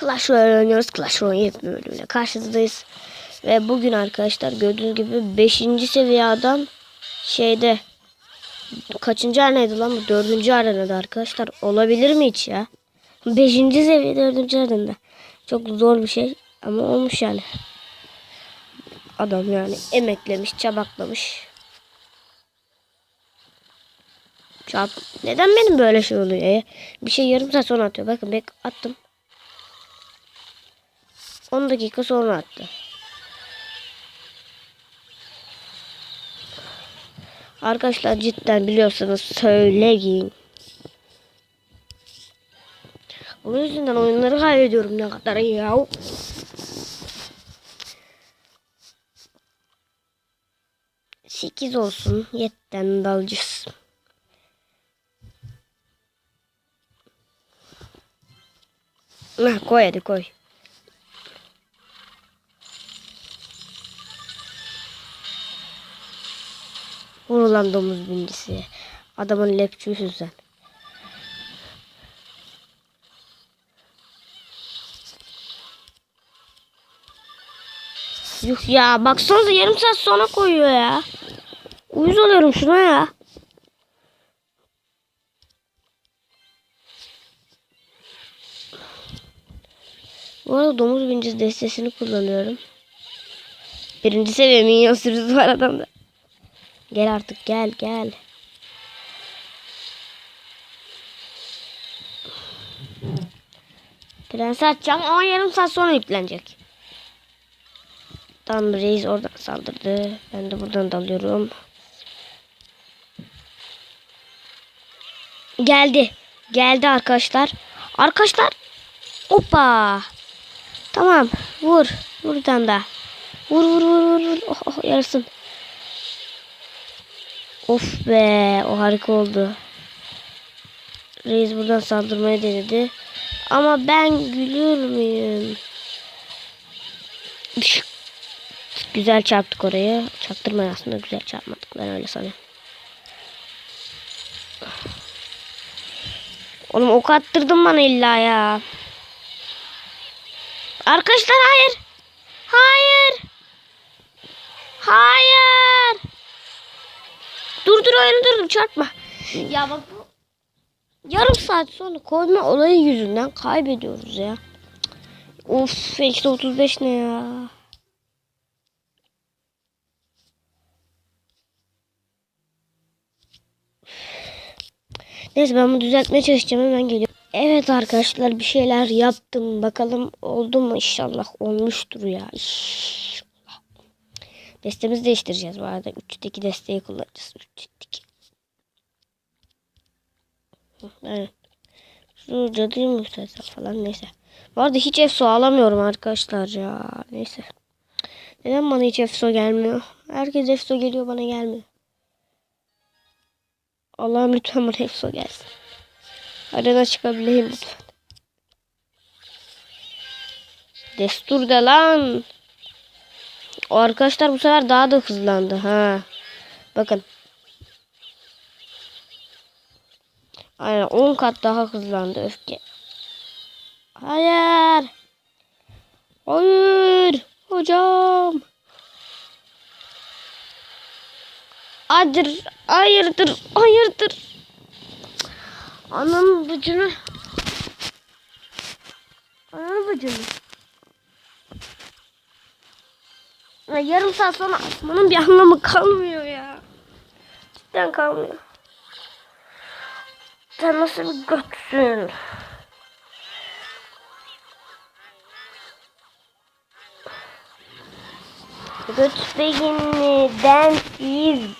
Clash Royale oynuyoruz. Clash Royale bölümüyle karşınızdayız. Ve bugün arkadaşlar gördüğünüz gibi 5. seviye adam şeyde kaçıncı arenaydı lan bu? 4. arenada arkadaşlar. Olabilir mi hiç ya? 5. seviye 4. arenada. Çok zor bir şey ama olmuş yani. Adam yani emeklemiş, çabaklamış. Çarp. Neden benim böyle şey oluyor ya? Bir şey yarım saat sonra atıyor. Bakın bek attım. 10 dakika sonra attı. Arkadaşlar cidden biliyorsanız söyleyin. Onun yüzünden oyunları kaybediyorum ne kadar ya. Sekiz olsun. Yetten dalacağız. Ha, koy hadi koy. Vurulan domuz bincisi. Adamın lepçüsün sen. Yuh ya baksanıza yarım saat sonra koyuyor ya. Uyuz oluyorum şuna ya. Bu arada domuz bincisi destesini kullanıyorum. Birinci seviye minyon sürüsü var adamda. Gel artık gel gel. Prensi açacağım ama yarım saat sonra yüklenecek. Tam reis oradan saldırdı. Ben de buradan dalıyorum. Geldi. Geldi arkadaşlar. Arkadaşlar. Hoppa. Tamam. Vur. Buradan da. Vur vur vur vur. Oh, oh, yarısın. Of be. O harika oldu. Reis buradan saldırmaya denedi. Ama ben gülür müyüm? Güzel çarptık oraya. Çaktırma aslında güzel çarpmadık. Ben öyle sanıyorum. Oğlum ok attırdın bana illa ya. Arkadaşlar hayır. Hayır. Hayır. Dur dur oyunu dur çarpma. Ya bak bu yarım saat sonra koyma olayı yüzünden kaybediyoruz ya. Of eksi 35 ne ya. Neyse ben bunu düzeltmeye çalışacağım hemen geliyorum. Evet arkadaşlar bir şeyler yaptım. Bakalım oldu mu inşallah olmuştur ya. İnşallah. Destemizi değiştireceğiz bu arada. 3'teki desteği kullanacağız. 3'teki. Evet. Şu cadıyı falan neyse. Bu arada hiç EFSO alamıyorum arkadaşlar ya. Neyse. Neden bana hiç EFSO gelmiyor? Herkes EFSO geliyor bana gelmiyor. Allah'ım lütfen bana EFSO gelsin. Arada çıkabileyim lütfen. Destur de lan. Arkadaşlar bu sefer daha da hızlandı ha. Bakın. Aynen 10 kat daha hızlandı öfke. Hayır. Hayır. Hocam. Hayır. Hayırdır. Hayırdır. Ananın bıcını. Ananın bıcını. Ya yarım saat sonra atmanın bir anlamı kalmıyor ya. Cidden kalmıyor. Sen nasıl bir götsün? Göt beyinli densiz.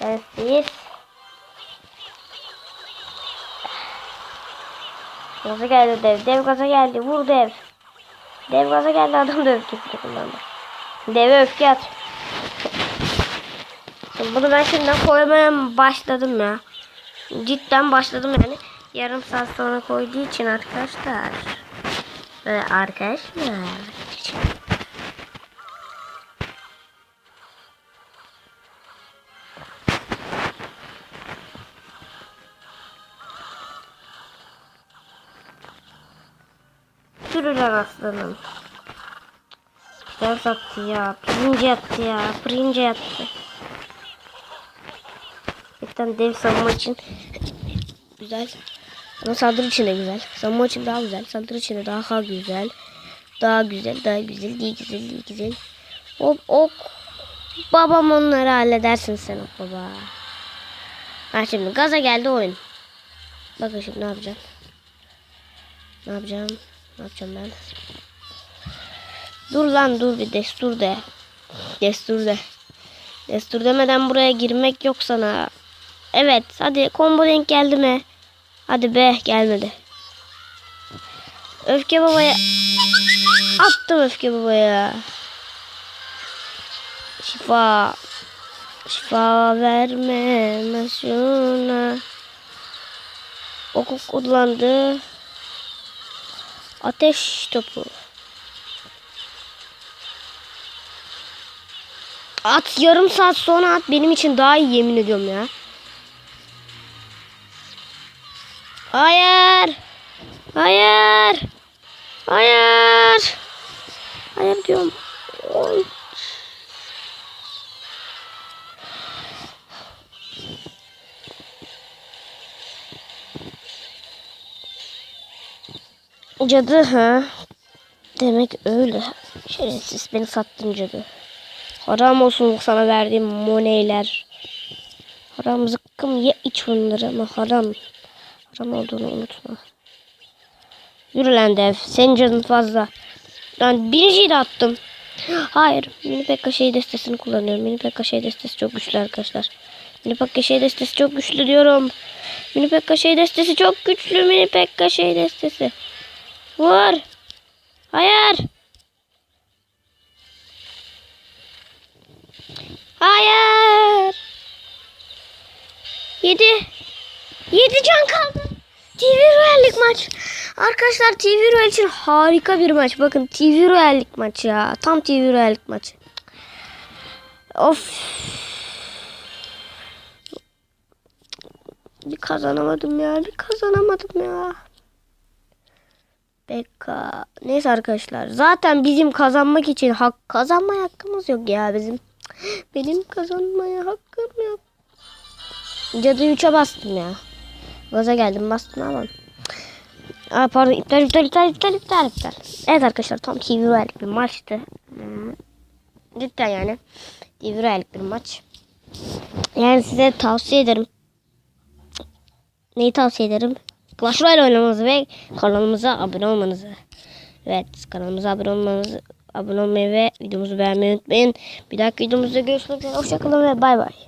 Densiz. Gaza geldi dev. Dev gaza geldi. Vur dev. Dev gaza geldi. Adam da öfkesini kullandı. Deve öfke at. Bunu ben şimdiden koymaya başladım ya. Cidden başladım yani. Yarım saat sonra koyduğu için arkadaşlar. Ve arkadaşlar. sürülen aslanım. Güzel sattı ya. Pirince yattı ya. Pirince yattı. Bir dev savunma için güzel. Ama saldırı için de güzel. Savunma için daha güzel. Saldırı için de daha güzel. Daha güzel, daha güzel, iyi güzel, iyi güzel. Hop ok. Babam onları halledersin sen ok baba. Ha şimdi gaza geldi oyun. Bakın şimdi ne yapacağım. Ne yapacağım? Ne yapacağım ben? Dur lan dur bir destur de. Destur de. Destur demeden buraya girmek yok sana. Evet hadi combo denk geldi mi? Hadi be gelmedi. Öfke babaya. Attım öfke babaya. Şifa. Şifa verme şuna. Oku kullandı. Ateş topu. At yarım saat sonra at benim için daha iyi yemin ediyorum ya. Hayır. Hayır. Hayır. Hayır diyorum. Cadı ha? Demek öyle. Şerefsiz beni sattın cadı. Haram olsun sana verdiğim moneyler. Haram zıkkım ye iç bunları ama haram. Haram olduğunu unutma. Yürü lan dev. Senin canın fazla. Ben birinciyi de attım. Hayır. Mini Pekka şey destesini kullanıyorum. Mini Pekka şey destesi çok güçlü arkadaşlar. Mini Pekka şey destesi çok güçlü diyorum. Mini Pekka şey destesi çok güçlü. Mini Pekka şey destesi. Vur. Hayır. Hayır. Yedi. Yedi can kaldı. TV Royal'lik maç. Arkadaşlar TV Royal için harika bir maç. Bakın TV Royal'lik maç ya. Tam TV Royal'lik maç. Of. Bir kazanamadım ya. Bir kazanamadım ya. Bekka. Neyse arkadaşlar. Zaten bizim kazanmak için hak kazanmaya hakkımız yok ya bizim. Benim kazanmaya hakkım yok. Cadı 3'e bastım ya. Gaza geldim bastım ama. Aa, pardon iptal iptal iptal iptal iptal iptal. Evet arkadaşlar tam TV bir maçtı. Hmm. Cidden yani. TV bir maç. Yani size tavsiye ederim. Neyi tavsiye ederim? Clash Royale oynamanızı ve kanalımıza abone olmanızı. Evet kanalımıza abone olmanızı abone olmayı ve videomuzu beğenmeyi unutmayın. Bir dahaki videomuzda görüşmek üzere. Hoşçakalın ve bay bay.